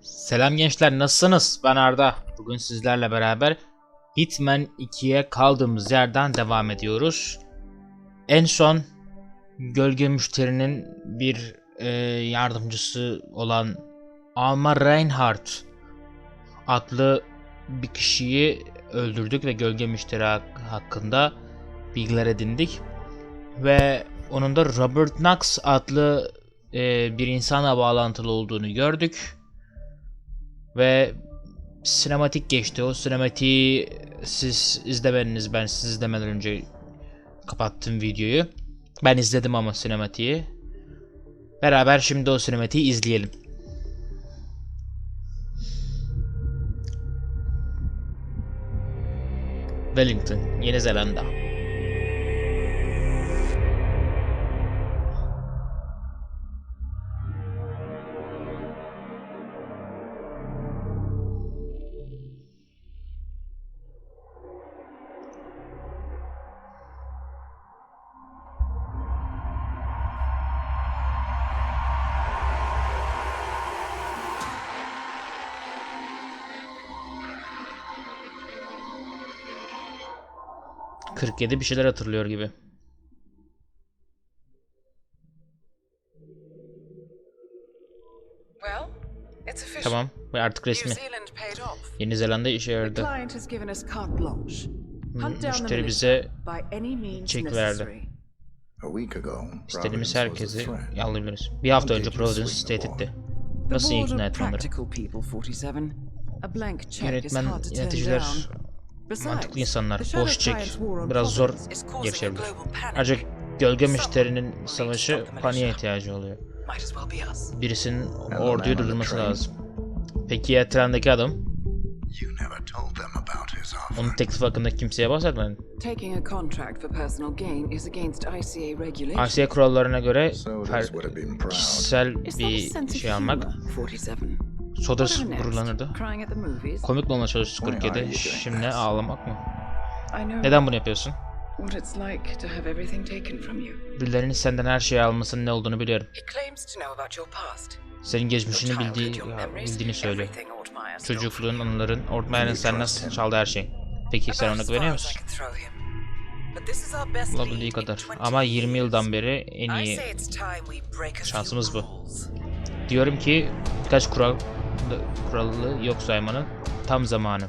Selam gençler nasılsınız? Ben Arda. Bugün sizlerle beraber Hitman 2'ye kaldığımız yerden devam ediyoruz. En son gölge müşterinin bir e, yardımcısı olan Alma Reinhardt adlı bir kişiyi öldürdük ve gölge müşteri hak- hakkında bilgiler edindik. Ve onun da Robert Knox adlı e, bir insana bağlantılı olduğunu gördük. Ve sinematik geçti. O sinematiği siz izlemediniz. Ben siz izlemeden önce kapattım videoyu. Ben izledim ama sinematiği. Beraber şimdi o sinematiği izleyelim. Wellington, Yeni Zelanda. ...47 bir şeyler hatırlıyor gibi. Tamam ve artık resmi. Yeni Zelanda işe yaradı. Müşteri bize çek verdi. necessary. A week ago, istediğimiz herkesi threat. yallayabiliriz. Bir hafta önce Providence tehditti. The Nasıl board ikna are etti onları? practical people, 47. A blank check is Yönetmen, yöneticiler mantıklı insanlar. Boş çek biraz zor Providence It's causing a gevşeyebilir. global panic. Ayrıca gölge müşterinin savaşı paniğe ihtiyacı oluyor. Birisinin orduyu durdurması lazım. Peki ya trendeki adam? Onun teklif hakkında kimseye bahsetmedin. ICA kurallarına göre kişisel bir şey almak humor, 47? soda What are next? gururlanırdı. Komik mi olmaya çalıştı Why are 47? you doing Şimdi ağlamak mı? Neden bunu yapıyorsun? Birilerinin senden her şeyi almasının ne olduğunu biliyorum. Senin geçmişini bildiği, ya, bildiğini söylüyor. Çocukluğun, anıların, Ortmayer'in senden çaldı her şey. Peki sen ona güveniyor musun? Olabildiği kadar. 20 Ama 20 yıldan beri en iyi şansımız bu. Diyorum ki birkaç kural kuralı yok saymanın tam zamanı.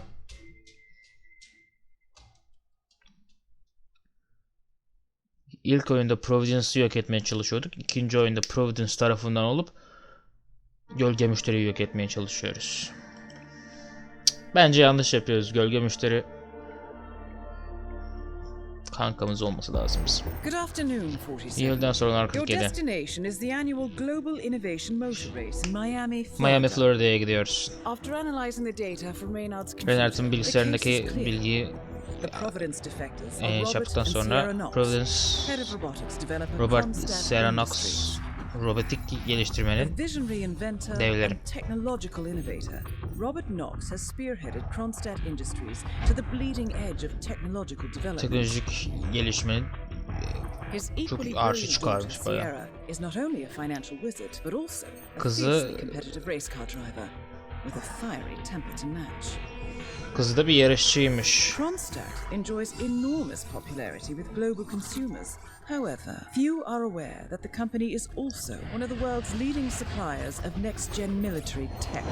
İlk oyunda Providence'ı yok etmeye çalışıyorduk. İkinci oyunda Providence tarafından olup gölge müşteriyi yok etmeye çalışıyoruz. Bence yanlış yapıyoruz. Gölge müşteri kankamız olması lazım bizim. 47. Yıldan sonra Your 47. destination is the annual Global Innovation Motor Race in Miami. Miami, Florida'ya gidiyoruz. Case bilgisayarındaki bilgiyi e, yaptıktan sonra Providence Robert Industries. Robotik geliştirmenin devleri. and technological innovator, Robert Knox has spearheaded Kronstadt Industries to the bleeding edge of technological development. teknolojik gelişmenin His equally arşa brilliant çıkarmış bayağı. Sierra is not only a financial wizard but also a Kızı- fiercely competitive race car driver with a fiery temper to match. kızı da bir yarışçıymış. Kronstadt enjoys enormous popularity with global consumers. However, few are aware that the company is also one of the world's leading suppliers of next-gen military tech.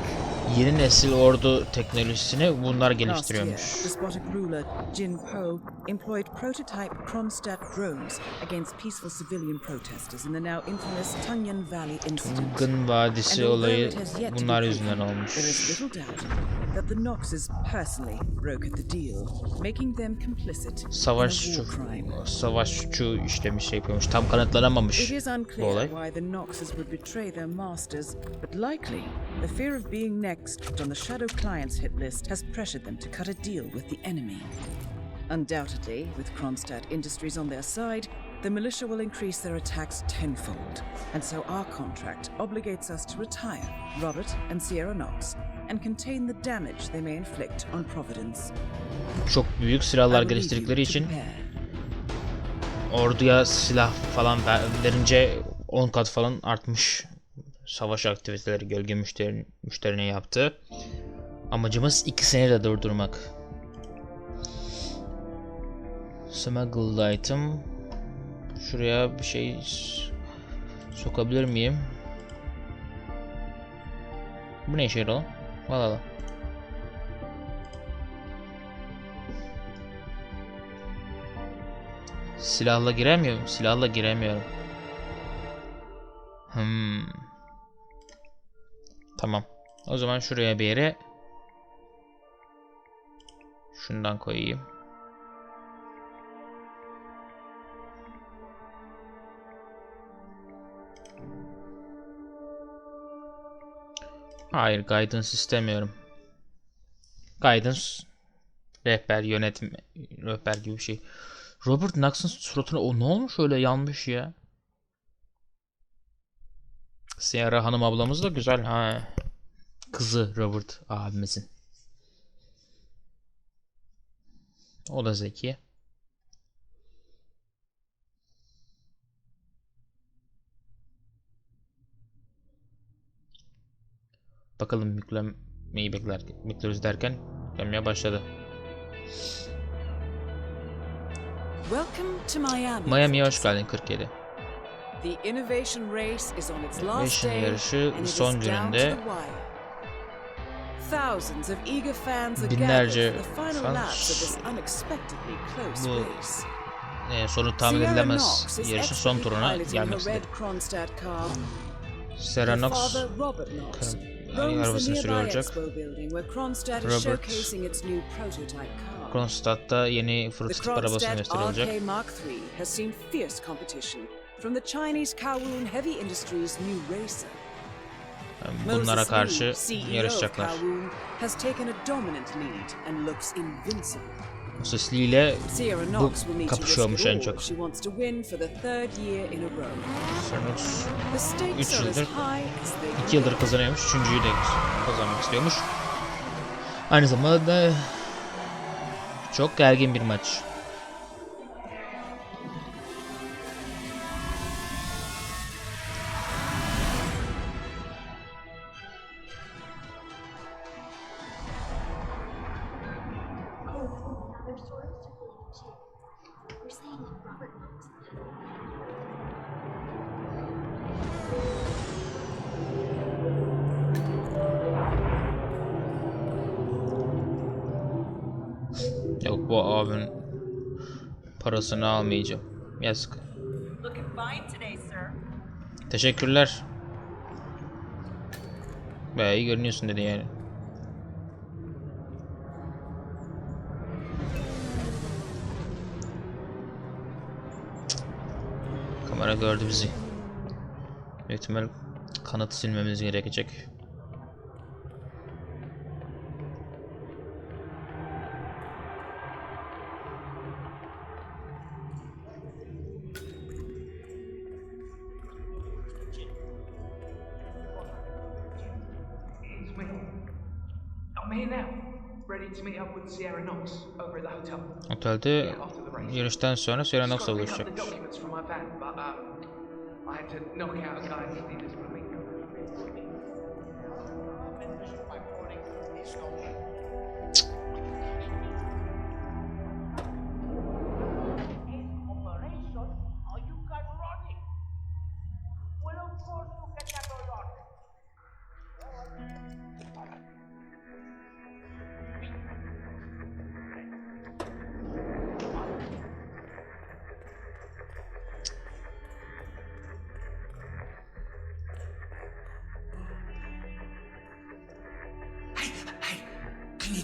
Yeni nesil ordu teknolojisini bunlar Last year, geliştiriyormuş. despotic ruler Jin Po employed prototype Kronstadt drones against peaceful civilian protesters in the now infamous Tungan Valley incident. Gın Vadisi olayı it has yet to be bunlar yüzünden olmuş. is little doubt that the Knoxes personally brokered the deal, making them complicit in a Savaşçı, war crime. savaşçı işlemiş şey yapıyormuş. Tam kanıtlanamamış It is bu unclear olay. why the Knoxes would betray their masters, but likely the fear of being next on the Shadow Clients hit list has pressured them to cut a deal with the enemy. Undoubtedly, with Kronstadt Industries on their side, the militia will increase their attacks tenfold, and so our contract obligates us to retire Robert and Sierra Knox and contain the damage they may inflict on Providence. Çok büyük I silahlar will leave you geliştirdikleri to için prepare. Orduya silah falan ver- verince 10 kat falan artmış savaş aktiviteleri gölge müşteri, müşterine yaptı. Amacımız ikisini de durdurmak. Smuggled item. Şuraya bir şey sokabilir miyim? Bu ne işe yarıyor lan? Silahla giremiyorum. Silahla giremiyorum. Hmm. Tamam. O zaman şuraya bir yere şundan koyayım. Hayır, guidance istemiyorum. Guidance rehber yönetim rehber gibi bir şey. Robert Knox'ın suratına o ne olmuş öyle yanmış ya. Sierra hanım ablamız da güzel ha. Kızı Robert abimizin. O da zeki. Bakalım yüklemeyi bekler, bekliyoruz derken yüklenmeye başladı. Welcome to Miami. Miami'ye hoş geldin 47. The Innovation Race is on its last Innovation day yarışı son gününde. Binlerce fan bu e, sonu tahmin edilemez yarışın son turuna gelmek istedi. roams arabasını sürüyor olacak. Robert- Kronstadt'ta yeni The prototip arabasını Kronstadt gösterilecek. RK Mark III has seen fierce competition from the Chinese Kowloon Heavy Industries new racer. Bunlara karşı of yarışacaklar. Moses Lee ile bu kapışıyormuş en çok. are as yıldır- high as they iki yıldır kazanıyormuş. Üçüncüyü de kazanmak istiyormuş. Aynı zamanda çok gergin bir maç. Parasını almayacağım. Yazık. Teşekkürler. Bayağı iyi görünüyorsun dedi yani. Kamera gördü bizi. Büyük ihtimal kanıtı silmemiz gerekecek. Otelde yarıştan sonra the buluşacakmış.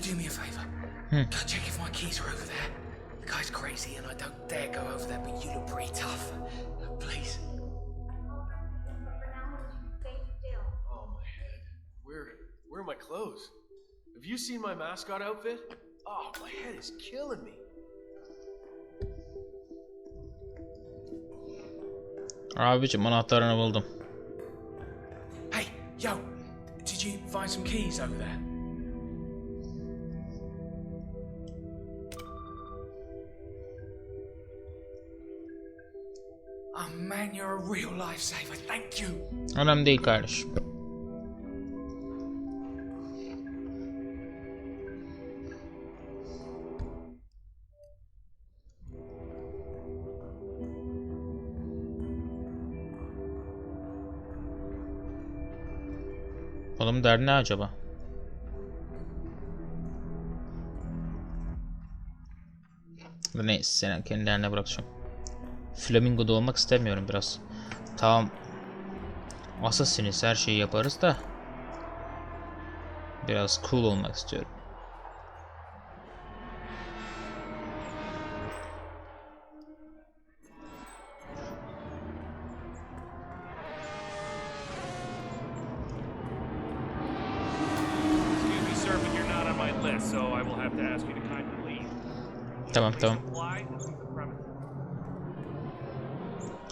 Do me a favour? Go check if my keys are over there. The guy's crazy and I don't dare go over there, but you look pretty tough. Please. Oh, my head. Where, where are my clothes? Have you seen my mascot outfit? Oh, my head is killing me. Abicim anahtarını buldum. Hey, yo, did you find some keys over there? A real lifesaver. Thank you. Önemli değil kardeşim. Oğlum derdi ne acaba? Neyse seni kendi derdine bırakacağım. Flamingo'da olmak istemiyorum biraz. Tamam Assassins her şeyi yaparız da biraz cool olmak istiyorum. Excuse me, sir, but you're not on my list, so I will have to ask you to kindly leave. Tamam tamam. Apply to leave the premises.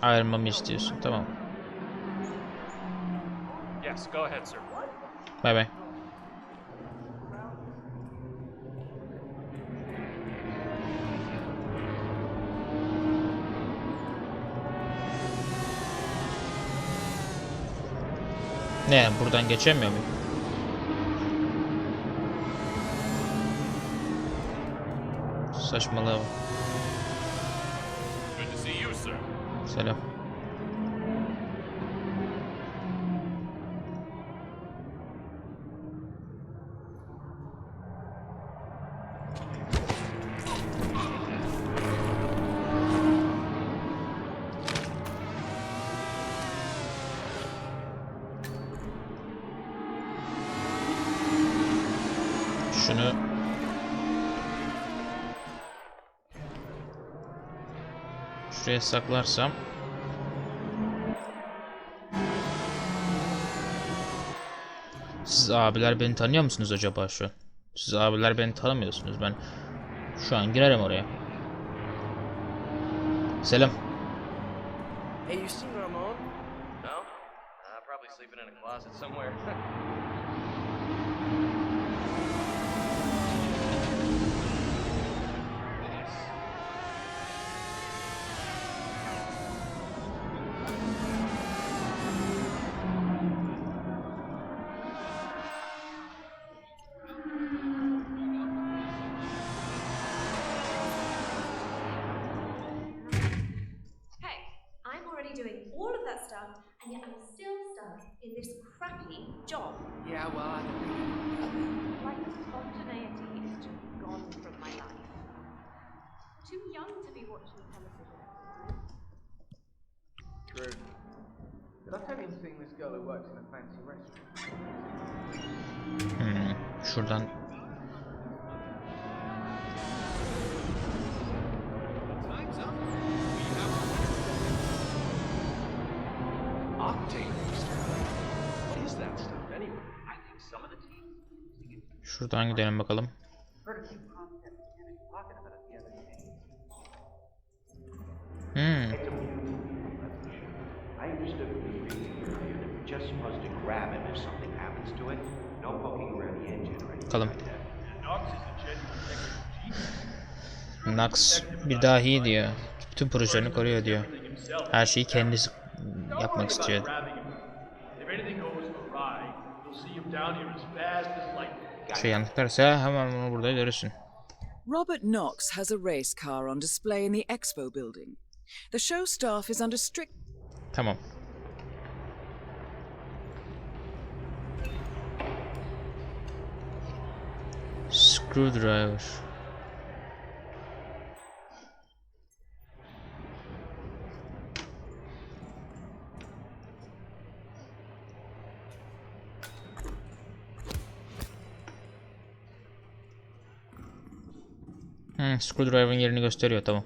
Ayrılmamı istiyorsun. Tamam. Yes, go ahead, sir. Bay bay. Ne buradan geçemiyor muyum? Saçmalığa bak. Sir. Şuraya saklarsam Siz abiler beni tanıyor musunuz acaba şu an? Siz abiler beni tanımıyorsunuz. Ben şu an girerim oraya. Selam. Hey, you seen Ramon? No? Uh, probably sleeping in a closet somewhere. job. Yeah, well, I don't really Like spontaneity is just gone from my life. Too young to be watching television. True. Did I tell you I'm seeing this girl who works in a fancy restaurant? Hmm, şuradan or anything bakalım. genuine technical Nax bir dahi diyor. Bütün projelerini koruyor diyor. Her şeyi kendisi yapmak istiyor. Şey yanlış derse hemen onu burada görürsün. Robert Knox has a race car on display in the expo building. The show staff is under strict Tamam. Screwdriver. Hmm, screwdriver'ın yerini gösteriyor tamam.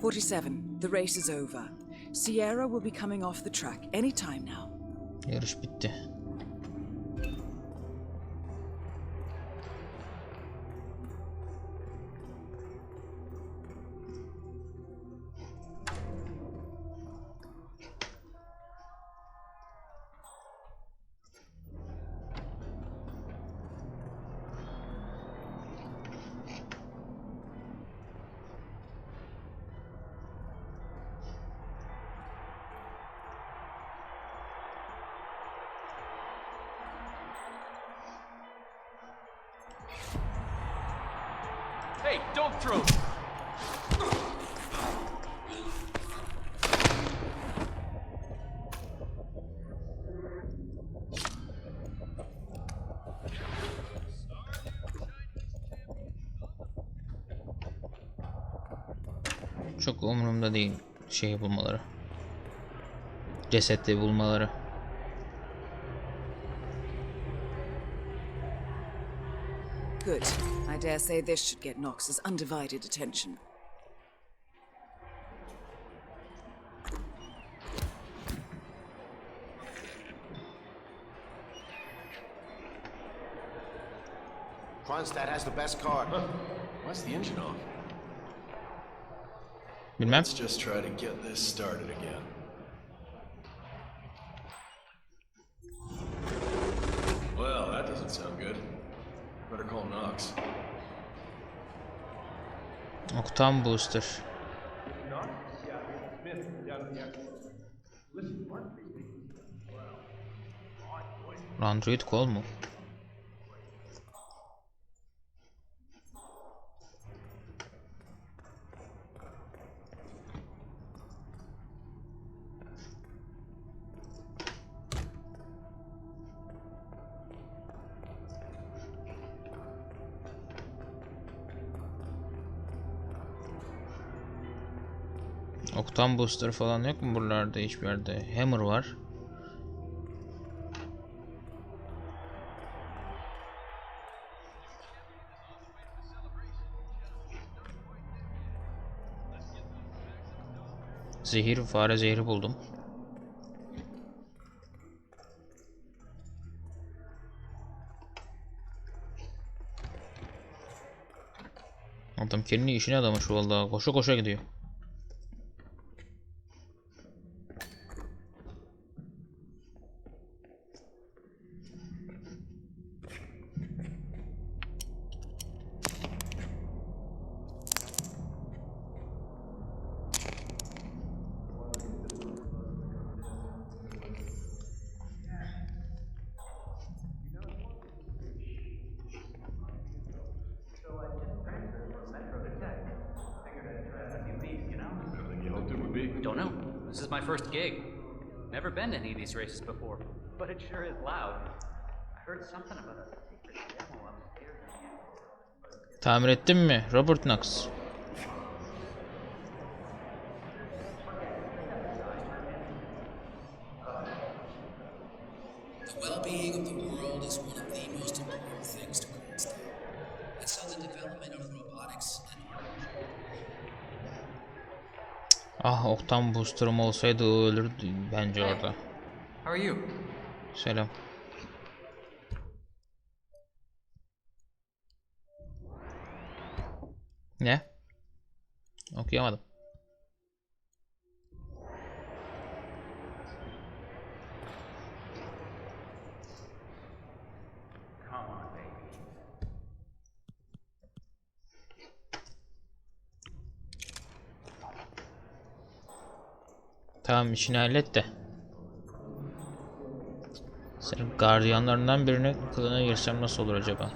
Forty-seven. The race is over. Sierra will be coming off the track any time now. Yarış bitti. Hey, don't throw. Çok umurumda değil şey bulmaları. Cesetli bulmaları. Good. I dare say this should get Knox's undivided attention. Kronstadt has the best car. Why's the engine off? Bilmem. Let's just try to get this started again. Oktan booster. Android kol mu? Oktan booster falan yok mu buralarda hiçbir yerde? Hammer var. Zehir, fare zehri buldum. Adam kendi işine adamış vallahi koşa koşa gidiyor. Don't know. This is my first gig. Never been to any of these races before, but it sure is loud. I heard something about a secret demo upstairs. Tamir ettin mi? Robert Knox. Oktan booster'ım olsaydı o ölürdü bence orada. How are you? Selam. Ne? Okuyamadım. Tamam işini hallet de. Senin gardiyanlarından birine kılığına girsem nasıl olur acaba?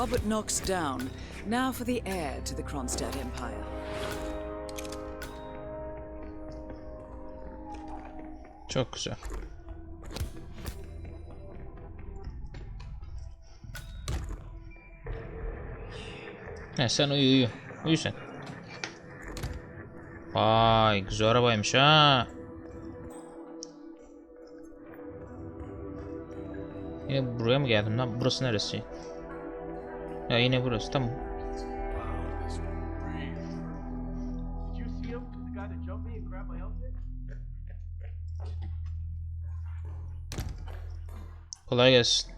Robert Knox down. Now for the heir to the Kronstadt Empire. Çok güzel. He sen uyu uyu. Uyu sen. Vay güzel arabaymış ha. Yine buraya mı geldim lan? Burası neresi? Ya yine burası tamam. Kolay gelsin.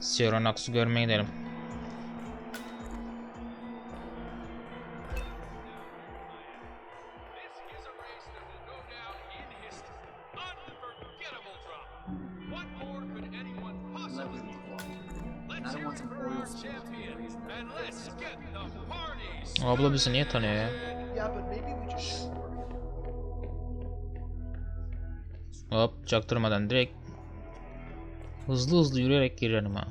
Sierra Knox'u görmeye gidelim. Abla bizi niye tanıyor ya? Hop çaktırmadan direkt hızlı hızlı yürüyerek girerim ha.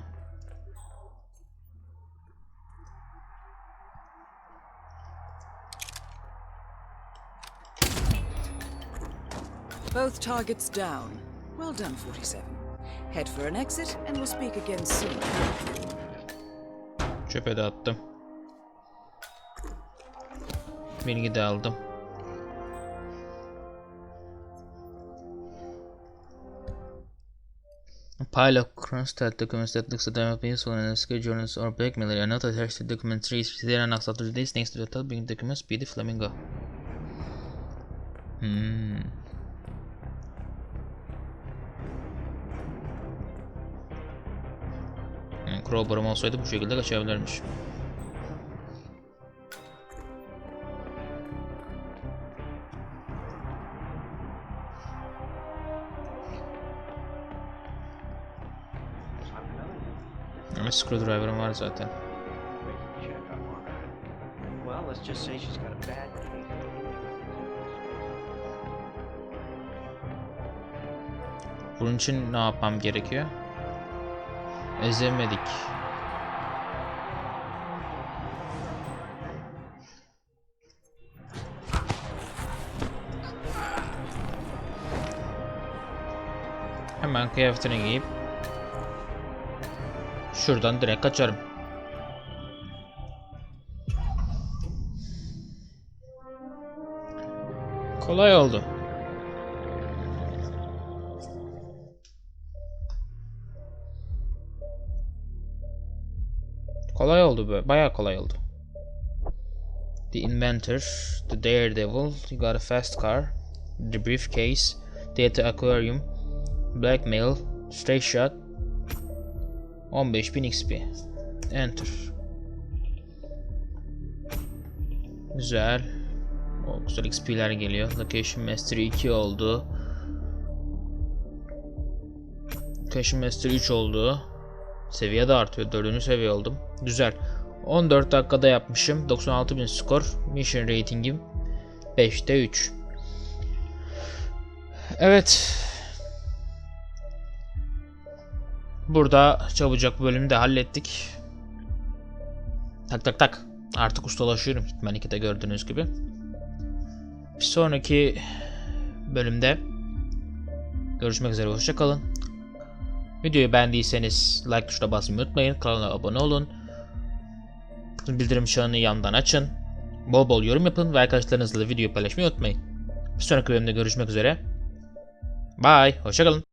Both targets down. Well done, 47. Head for an exit, and we'll speak again soon. Çöpe de attım. Bilgi de aldım. Pile of Kronstadt documents that looks at be useful in escape journals or blackmailer are not attached to document 3 there and after this next to the top being documents Speedy Flamingo. Hmm. Yani crowbar'ım olsaydı bu şekilde kaçabilirmiş. A bad case. Bunun için ne yapmam gerekiyor? Ezemedik. Hemen kıyafetini giyip şuradan direkt kaçarım. Kolay oldu. Kolay oldu be. Bayağı kolay oldu. The inventor, the daredevil, you got a fast car, the briefcase, data aquarium, blackmail, stray shot, 15.000 XP. Enter. Güzel. O güzel XP'ler geliyor. Location Mastery 2 oldu. Location Mastery 3 oldu. Seviye de artıyor. 4. seviye oldum. Güzel. 14 dakikada yapmışım. 96.000 skor. Mission ratingim 5'te 3. Evet. Burada çabucak bölümü de hallettik. Tak tak tak. Artık ustalaşıyorum Hitman 2'de gördüğünüz gibi. Bir sonraki bölümde görüşmek üzere. Hoşçakalın. Videoyu beğendiyseniz like tuşuna basmayı unutmayın. Kanala abone olun. Bildirim çanını yandan açın. Bol bol yorum yapın ve arkadaşlarınızla da video paylaşmayı unutmayın. Bir sonraki bölümde görüşmek üzere. Bye. Hoşçakalın.